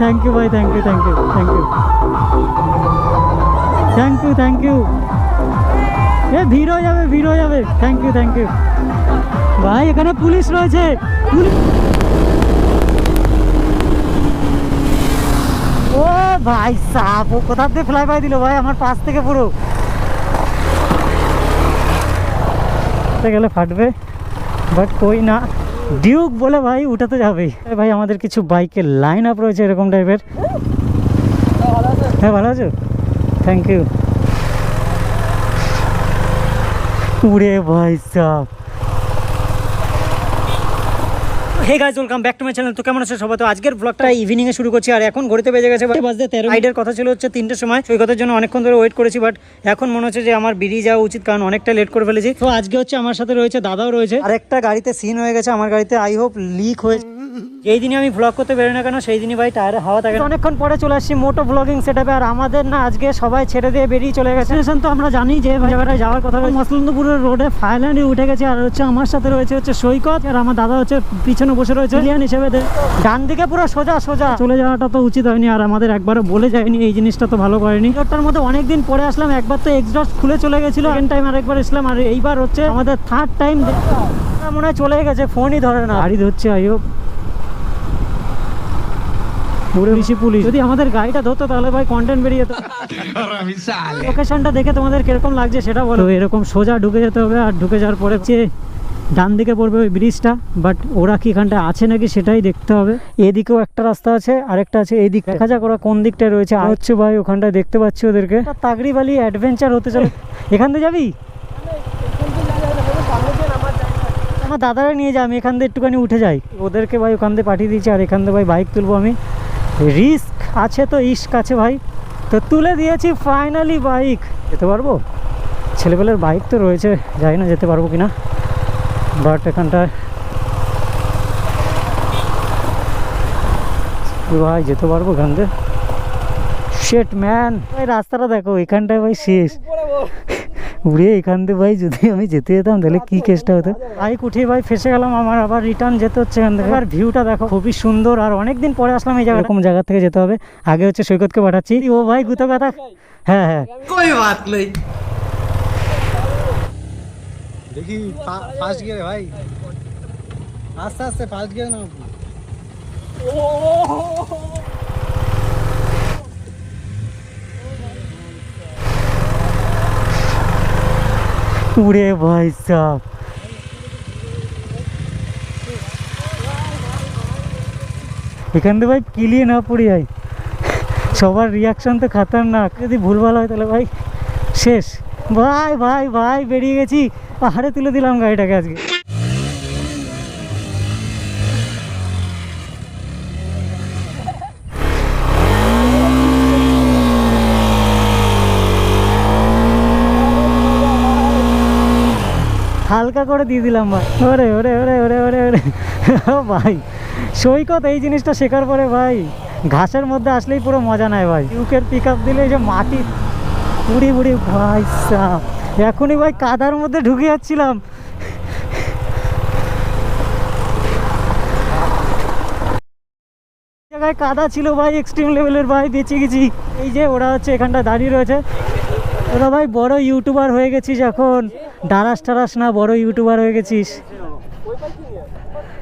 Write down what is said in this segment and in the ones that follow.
Thank you ভাই thank you thank you thank you thank you thank you এ ভিড় হয়ে যাবে ভিড় হয়ে যাবে থ্যাংক ইউ থ্যাংক ইউ ভাই এখানে পুলিশ রয়েছে। ও ভাই সাপ, ও কোথা থেকে ফ্লাই পাই দিল ভাই? আমার পাশ থেকে পুরো। গেলে ফাটবে? বাট কই না ডিউক বলে ভাই উঠাতে যাবেই। ভাই, আমাদের কিছু বাইকের লাইন আপ রয়েছে এরকম টাইপের হ্যাঁ ভালো আছো? থ্যাংক ইউ উড়ে ভাই সাপ। Hey guys welcome back to my channel তো কেমন আছে সবাই? তো আজকের ব্লগটা ইভিনিং এ শুরু করছি। আর এখন ঘড়িতে বেজে গেছে বাজে বাজতে তেরো। রাইডের কথা ছিল হচ্ছে তিনটের সময়। সৈকতের জন্য অনেকক্ষণ ধরে ওয়েট করেছি বাট এখন মনে হচ্ছে যে আমার বেরিয়ে যাওয়া উচিত, কারণ অনেকটা লেট করে ফেলেছি। তো আজকে হচ্ছে আমার সাথে রয়েছে, দাদাও রয়েছে। আরেকটা গাড়িতে সিন হয়ে গেছে আমার গাড়িতে। আই হোপ লিক হয়েছে যেই দিনই আমি ব্লগ করতে বেরোই না কেন সেই দিনই ভাই টায়ারে হাওয়া থাকে। অনেকক্ষণ পরে চলে আসছি মোটো ব্লগিং সেট আর আমাদের না আজকে সবাই ছেড়ে দিয়ে বেরিয়ে চলে গেছে। স্টেশন তো আমরা জানি যে জায়গাটায় যাওয়ার কথা মসলন্দপুরের রোডে ফাইল্যান্ডে উঠে গেছে আর হচ্ছে আমার সাথে রয়েছে হচ্ছে সৈকত আর আমার দাদা হচ্ছে পিছনে বসে রয়েছে। লিয়ান হিসেবে ডান দিকে পুরো সোজা সোজা। চলে যাওয়াটা তো উচিত হয়নি আর আমাদের একবারও বলে যায়নি এই জিনিসটা তো ভালো করেনি। রোডটার মধ্যে অনেকদিন পরে আসলাম একবার তো এক্সডস্ট খুলে চলে গেছিল সেকেন্ড টাইম আরেকবার এসলাম আর এইবার হচ্ছে আমাদের থার্ড টাইম মনে হয় চলে গেছে ফোনই ধরে না। গাড়ি ধরছে আইও পুরো বেশি পুলিশ। যদি আমাদের গাড়িটা ধরতো তাহলে ভাই কন্টেন্ট বেরিয়ে যেত। লোকেশনটা দেখে তোমাদের কীরকম লাগছে সেটা বলো। এরকম সোজা ঢুকে যেতে হবে আর ঢুকে যাওয়ার পরে হচ্ছে ডান দিকে পড়বে ওই ব্রিজটা বাট ওরা কি এখানটা আছে নাকি সেটাই দেখতে হবে। এদিকেও একটা রাস্তা আছে, আরেকটা আছে এইদিকে দেখা যাক ওরা কোন দিকটায় রয়েছে। আর হচ্ছে ভাই, ওখানটায় দেখতে পাচ্ছি ওদেরকে। তাগড়ি বালি অ্যাডভেঞ্চার হতে চলে। এখান থেকে যাবি? আমার দাদারা নিয়ে যা, আমি এখান থেকে একটুখানি উঠে যাই। ওদেরকে ভাই ওখান থেকে পাঠিয়ে দিয়েছি, আর এখান থেকে ভাই বাইক তুলবো আমি। রিস্ক আছে তো ইস্ক আছে ভাই। তো তুলে দিয়েছি ফাইনালি বাইক যেতে পারব? ছেলেবেলের বাইক তো রয়েছে জানি না যেতে পারব কিনা। বাট এখানটায় ভাই, যেতে পারব এখান থেকে শেট ম্যান ভাই রাস্তাটা দেখো, এখানটায় ভাই শেষ। উড়ে এখান থেকে ভাই যদি আমি যেতে যেতাম তাহলে কী কেসটা হতো? আই কুঠে ভাই ফেসে গেলাম আমার আবার রিটার্ন যেতে হচ্ছে এখান থেকে। আর ভিউটা দেখো খুবই সুন্দর আর অনেক দিন পরে আসলাম এই জায়গা এরকম জায়গা থেকে যেতে হবে। আগে হচ্ছে সৈকতকে পাঠাচ্ছি। ও ভাই গুতো কথা। হ্যাঁ হ্যাঁ। কই বাত নেই দেখি ফার্স্ট গিয়ারে ভাই। আস্তে আস্তে ফার্স্ট গিয়ারে না উড়ে ভাই সাহ এখান থেকে ভাই কিলিয়ে না পড়ি ভাই। সবার রিয়াকশন তো খাতারনাক। যদি ভুলভাল হয় তাহলে ভাই, শেষ। ভাই ভাই ভাই, বেরিয়ে গেছি। পাহাড়ে তুলে দিলাম গাড়িটাকে আজকে। হালকা করে দিয়ে দিলাম ভাই। ওরে ওরে ওরে ওরে ওরে ওরে। ভাই, সৈকত, এই জিনিসটা শেখার পরে ভাই, ঘাসের মধ্যে আসলেই পুরো মজা নেয় ভাই। ইউকের পিক আপ দিলে যে মাটি পুড়ি পুড়ি ভাই সাপ এখনই ভাই কাদার মধ্যে ঢুকে যাচ্ছিলাম। জায়গায় কাদা ছিল ভাই এক্সট্রিম লেভেলের ভাই, বেঁচে গেছি। এই যে ওরা হচ্ছে এখানটা দাঁড়িয়ে রয়েছে। ওরা ভাই বড় ইউটিউবার হয়ে গেছিস এখন। ডারাস টারাস না বড় ইউটিউবার হয়ে গেছিস?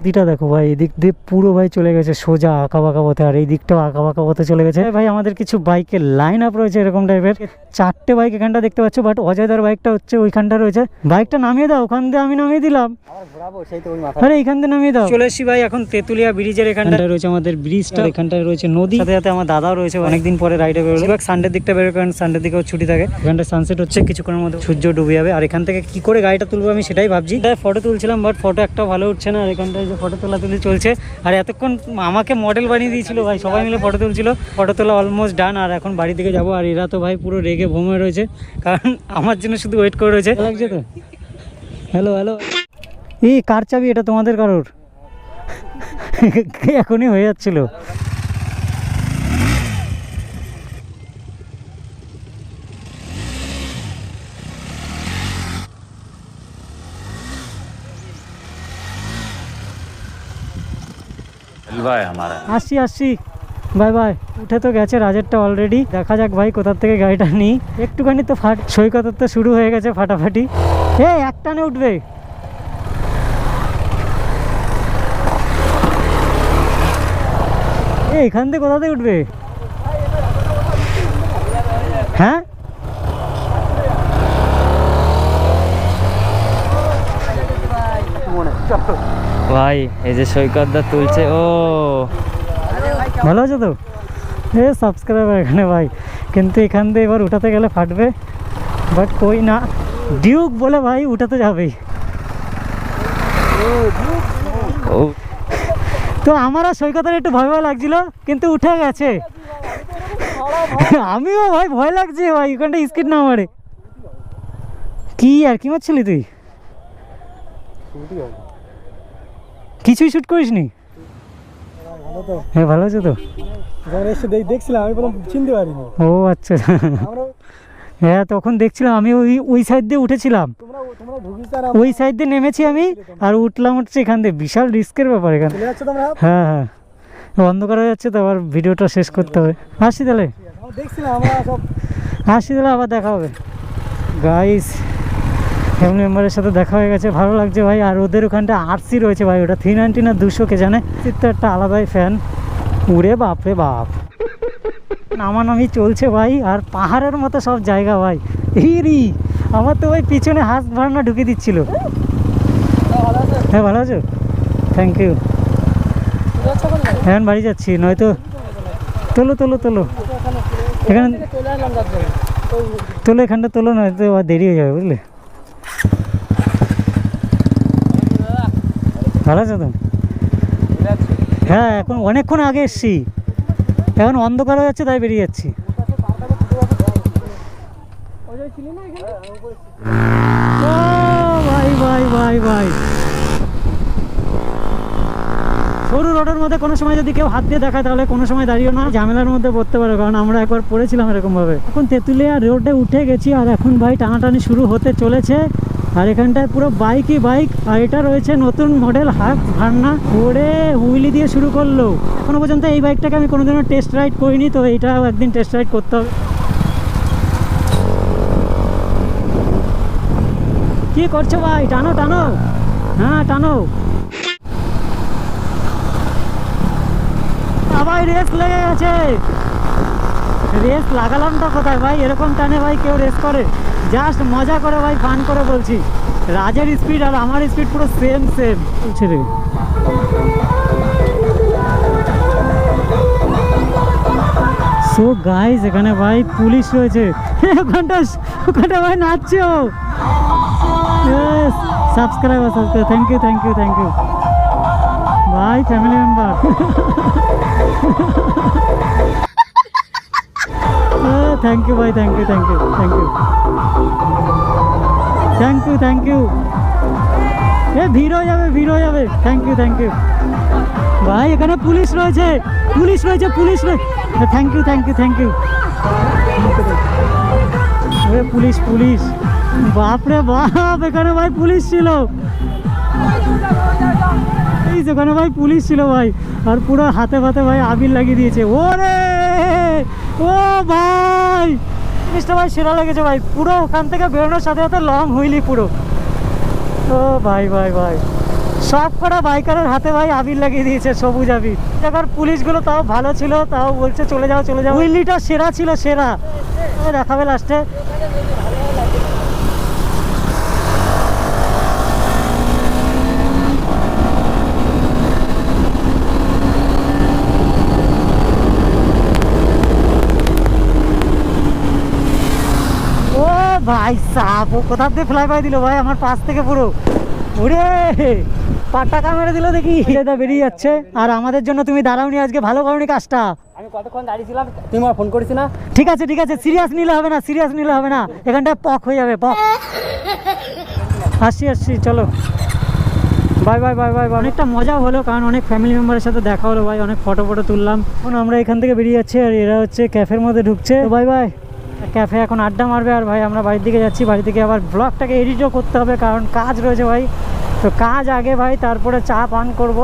নদীটা দেখো ভাই এদিক দিয়ে পুরো ভাই চলে গেছে সোজা আঁকা বাঁকা পথে আর এই দিকটাও আঁকা বাঁকা পথে চলে গেছে। ভাই আমাদের কিছু বাইকের লাইন আপ রয়েছে এরকম টাইপের চারটে বাইক এখানটা দেখতে পাচ্ছ বাট অজয়দার বাইকটা হচ্ছে ওইখানটা রয়েছে। বাইকটা নামিয়ে দাও ওখান দিয়ে আমি নামিয়ে দিলাম। ঘোরাবো সেই তো ওই মাথা আরে এখান থেকে নামিয়ে দাও। চলে এসছি ভাই এখন তেতুলিয়া ব্রিজের এখানটায়। রয়েছে আমাদের ব্রিজটা এখানটায় রয়েছে নদী। সাথে সাথে আমার দাদাও রয়েছে অনেকদিন পরে রাইডে বেরোলো। এবার সানডের দিকটা বেরোবে কারণ সানডের দিকেও ছুটি থাকে। এখানটায় সানসেট হচ্ছে কিছুক্ষণের মধ্যে সূর্য ডুবে যাবে। আর এখান থেকে কি করে গাড়িটা তুলবো আমি সেটাই ভাবছি। তাই ফটো তুলছিলাম বাট ফটো একটা ভালো উঠছে না আর এখানটায় যে ফটো তোলা তুলি চলছে। আর এতক্ষণ আমাকে মডেল বানিয়ে দিয়েছিল ভাই সবাই মিলে ফটো তুলছিল। ফটো তোলা অলমোস্ট ডান আর এখন বাড়ি থেকে যাব। আর এরা তো ভাই পুরো রেগে ভোমে রয়েছে। কারণ আমার জন্য শুধু ওয়েট করে রয়েছে। লাগছে তো? হ্যালো হ্যালো এই কার চাবি? এটা তোমাদের কারোর? এখনই হয়ে যাচ্ছিল? আসছি আসছি আসি আসি। বাই ভাই উঠে তো গেছে রাজারটা অলরেডি দেখা যাক ভাই কোথার থেকে গাড়িটা নিই। একটুখানি তো ফাট সৈকতের তো শুরু হয়ে গেছে ফাটাফাটি। এ একটানে উঠবে। এখান থেকে কোথা থেকে উঠবে? হ্যাঁ চলো। ভাই এই যে সৈকতদা তুলছে ও। ভালো আছে তো? এ সাবস্ক্রাইবার এখানে ভাই। কিন্তু এখান দিয়ে এবার উঠাতে গেলে ফাটবে। বাট কই না ডিউক বলে ভাই উঠাতে যাবেই। ও। তো আমারও সৈকতের একটু ভয় ভয় লাগছিল কিন্তু উঠে গেছে। আমিও ভাই ভয় লাগছে ভাই ওখানটা স্কিট না মারে। কি আর কি মারছিলি তুই? কিছুই শুট করিস নি ভালো তো? হ্যাঁ ভালো আছে তো দেখছিলাম আমি চিনতে পারিনি। ও আচ্ছা। হ্যাঁ তখন দেখছিলাম আমি ওই ওই সাইড দিয়ে উঠেছিলাম। ওই সাইড দিয়ে নেমেছি আমি আর উঠলাম হচ্ছে এখান দিয়ে। বিশাল রিস্কের ব্যাপার এখানে। হ্যাঁ হ্যাঁ। অন্ধকার হয়ে যাচ্ছে তো আবার ভিডিওটা শেষ করতে হবে। আসি তাহলে। দেখছিলাম আসি তাহলে আবার দেখা হবে। গাইস ফ্যামিলি মেম্বারের সাথে দেখা হয়ে গেছে। ভালো লাগছে ভাই। আর ওদের ওখানটা আরসি রয়েছে ভাই। ওটা থ্রি নাইনটি না দুশো, কে জানে? তো একটা আলাদাই ফ্যান উড়ে বাপরে বাপ। নামানামি চলছে ভাই। আর পাহাড়ের মতো সব জায়গা ভাই। ইরি! আমার তো ভাই পিছনে হাঁস ভাড়না ঢুকে দিচ্ছিল। হ্যাঁ ভালো আছো? থ্যাংক ইউ এখন বাড়ি যাচ্ছি, নয়তো তোলো তোলো তোলো। এখানে তোলো এখানটা, তোলো, নয়তো দেরি হয়ে যাবে, বুঝলে? ভালো আছো তো? হ্যাঁ এখন অনেকক্ষণ আগে এসছি। এখন অন্ধকার হয়ে যাচ্ছে, তাই বেরিয়ে যাচ্ছি। সরু রোডের মধ্যে কোনো সময় যদি কেউ হাত দিয়ে দেখায়, তাহলে কোনো সময় দাঁড়িয়ে না, ঝামেলার মধ্যে পড়তে পারে। কারণ আমরা একবার পড়েছিলাম এরকমভাবে। এখন তেঁতুলিয়া রোডে উঠে গেছি, আর এখন ভাই টানাটানি শুরু হতে চলেছে। আর এখানটায় পুরো বাইকই বাইক আর এটা রয়েছে নতুন মডেল হাফ ভার্না ওরে হুইলি দিয়ে শুরু করল। এখনও পর্যন্ত এই বাইকটাকে আমি কোনোদিনও টেস্ট রাইড করিনি, তো এইটাও একদিন টেস্ট রাইড করতে হবে। কি করছ ভাই? টানো টানো। হ্যাঁ টানো। আবার রেস লেগে গেছে। রেস লাগালামটা কোথায় ভাই? এরকম টানে ভাই কেউ রেস করে। জাস্ট মজা করে ভাই ফান করে বলছি। রাজের স্পিড আর আমার স্পিড পুরো সেম সেম চলছে রে। সো গাইজ এখানে ভাই পুলিশ রয়েছে। ওখানটা ওখানটা ভাই নাচছে ও। Subscriber subscribe thank you thank you thank you ভাই ফ্যামিলি মেম্বার থ্যাংক ইউ ভাই thank you thank you thank you thank you thank you এ, ভিড় হয়ে যাবে, ভিড় হয়ে যাবে। থ্যাংক ইউ থ্যাংক ইউ ভাই, এখানে পুলিশ রয়েছে। পুলিশ রয়েছে পুলিশ রয়েছে thank you thank you thank you police police. বাপরে বাপ, এখানে ভাই পুলিশ ছিল। যেখানে ভাই পুলিশ ছিল ভাই। আর পুরো হাতে ফাতে ভাই আবির লাগিয়ে দিয়েছে। ওরে! ও ভাই। জিনিসটা ভাই সেরা লেগেছে ভাই। পুরো ওখান থেকে বেরোনোর সাথে সাথে লং হুইলি পুরো। ও ভাই ভাই ভাই। সব কটা বাইকারের হাতে ভাই আবির লাগিয়ে দিয়েছে, সবুজ আবির। এবার পুলিশগুলো তাও ভালো ছিল, তাও বলছে চলে যাও চলে যাও। হুইলিটা সেরা ছিল, সেরা। দেখাবে লাস্টে ও ভাই সাপ ও কোথা দিয়ে ফ্লাই পাই দিল ভাই? আমার পাশ থেকে পুরো। ওরে পাটাকা মেরে দিল দেখি। এটা বেরিয়ে যাচ্ছে। আর আমাদের জন্য তুমি দাঁড়াওনি আজকে ভালো করনি কাজটা। আমি কতক্ষণ দাঁড়িয়েছিলাম তুমি আমার ফোন করেছি না। ঠিক আছে ঠিক আছে সিরিয়াস নিলে হবে না সিরিয়াস নিলে হবে না। পক হয়ে যাবে পক। আসছি আসছি চলো। বাই বাই বাই বাই অনেকটা মজা হলো কারণ অনেক ফ্যামিলি মেম্বারের সাথে দেখা হলো ভাই অনেক ফটো ফটো তুললাম। এখন আমরা এখান থেকে বেরিয়ে যাচ্ছি আর এরা হচ্ছে ক্যাফের মধ্যে ঢুকছে। Bye bye. ক্যাফে এখন আড্ডা মারবে আর ভাই আমরা বাড়ির দিকে যাচ্ছি বাড়ি থেকে আবার ব্লগটাকে এডিটও করতে হবে কারণ কাজ রয়েছে ভাই। তো কাজ আগে ভাই, তারপরে চা পান করব।